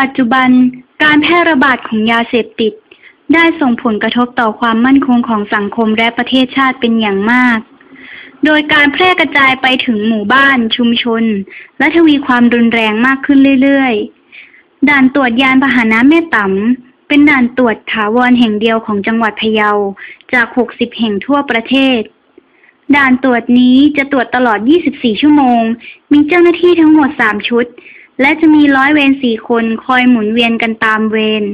ปัจจุบันการแพร่ระบาดของยาเสพติด ได้ส่งผลกระทบต่อความมั่นคงของสังคมและประเทศชาติเป็นอย่างมาก โดยการแพร่กระจายไปถึงหมู่บ้านชุมชน และทวีความรุนแรงมากขึ้นเรื่อยๆ ด่านตรวจยานพาหนะแม่ต๋ำเป็นด่านตรวจถาวรแห่งเดียวของจังหวัดพะเยาจาก 60 แห่งทั่วประเทศด่านตรวจนี้จะตรวจตลอด 24 ชั่วโมง มีเจ้าหน้าที่ทั้งหมด 3 ชุด และจะมีร้อยเวรสี่คนคอยหมุนเวียนกันตามเวร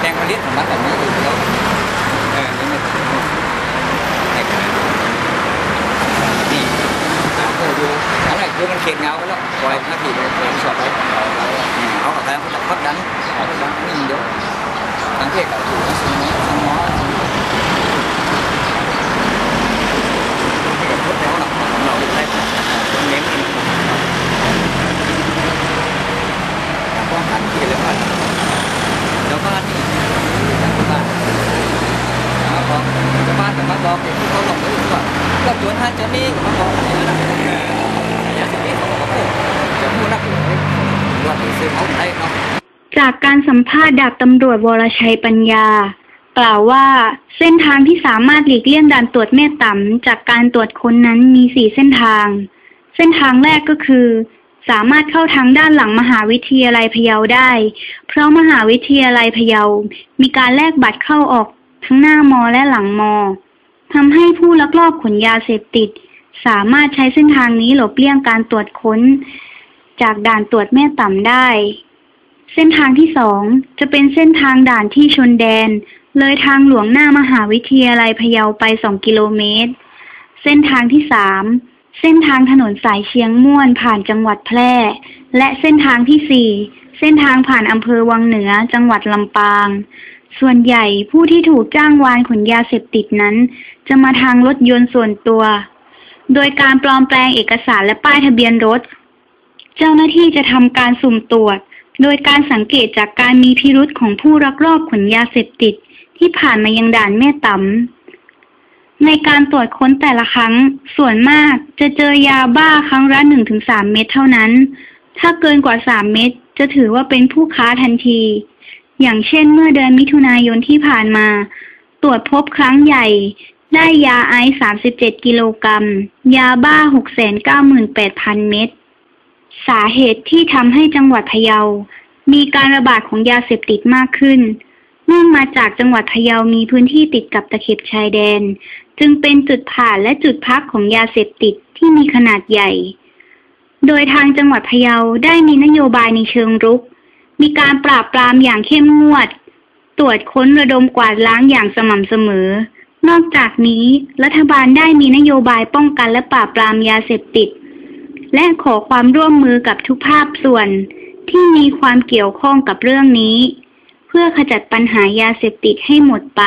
แรงผลิตของมันแบบนี้อยู่แล้วเออนี่มันแตกต่างนี่หาเพื่อดูอะไรดูมันเข็ดเงาแล้วปล่อยหน้าที่เลยสอบไปเขาแทนเขาจะพัดดันเขาดันนี่เดียวทางเทศกับถูกนะสมองสมองที่กับพุทธแล้วหรอกเราได้เน้นความทันทีเลยว่า แล้วก็นี่จากบ้านมาบอกชาวบ้านกับมาบอกเด็กที่เขาลงไปอยู่ว่า ก็จวนท่านจะนี่กับมาบอกอะไรนะอย่านี้เขาบอกจะพูดนักเลยว่าไปซื้อเขาไทยเนาะจากการสัมภาษณ์ดาบตำรวจวรชัยปัญญา กล่าวว่าเส้นทางที่สามารถหลีกเลี่ยงด่านตรวจแม่ต่ำจากการตรวจค้นนั้นมีสี่เส้นทาง เส้นทางแรกก็คือ สามารถเข้าทางด้านหลังมหาวิทยาลัยพะเยาได้ เพราะมหาวิทยาลัยพะเยา มีการแลกบัตรเข้าออกทั้งหน้ามอและหลังมอ ทำให้ผู้ลักลอบขนยาเสพติด สามารถใช้เส้นทางนี้หลบเลี่ยงการตรวจค้น จากด่านตรวจแม่ต่ำได้ เส้นทางที่สองจะเป็นเส้นทางด่านที่ชนแดน เลยทางหลวงหน้ามหาวิทยาลัยพะเยาไปสองกิโลเมตร เส้นทางที่สามเส้นทางถนนสายเชียงม่วนผ่านจังหวัดแพร่ และเส้นทางที่สี่เส้นทางผ่านอำเภอวังเหนือจังหวัดลำปาง ส่วนใหญ่ผู้ที่ถูกจ้างวานขนยาเสพติดนั้น จะมาทางรถยนต์ส่วนตัว โดยการปลอมแปลงเอกสารและป้ายทะเบียนรถ เจ้าหน้าที่จะทำการสุ่มตรวจ โดยการสังเกตจากการมีพิรุษของผู้ลักลอบขนยาเสพติดที่ผ่านมายังด่านแม่ตำในการตรวจค้นแต่ละครั้ง ส่วนมากจะเจอยาบ้าครั้งละ1-3เม็ดเท่านั้น ถ้าเกินกว่า3เม็ดจะถือว่าเป็นผู้ค้าทันที อย่างเช่นเมื่อเดือนมิถุนายนที่ผ่านมา ตรวจพบครั้งใหญ่ ได้ยาไอซ์ 37 กิโลกรัม ยาบ้า 698,000 เม็ด สาเหตุที่ทำให้จังหวัดพะเยา มีการระบาดของยาเสพติดมากขึ้น เนื่องมาจากจังหวัดพะเยามีพื้นที่ติดกับตะเข็บชายแดน จึงเป็นจุดผ่านและจุดพักของยาเสพติดที่มีขนาดใหญ่ โดยทางจังหวัดพะเยาได้มีนโยบายในเชิงรุก มีการปราบปรามอย่างเข้มงวด ตรวจค้นระดมกวาดล้างอย่างสม่ำเสมอ นอกจากนี้ รัฐบาลได้มีนโยบายป้องกันและปราบปรามยาเสพติด และขอความร่วมมือกับทุกภาคส่วน ที่มีความเกี่ยวข้องกับเรื่องนี้ เพื่อขจัดปัญหายาเสพติดให้หมดไป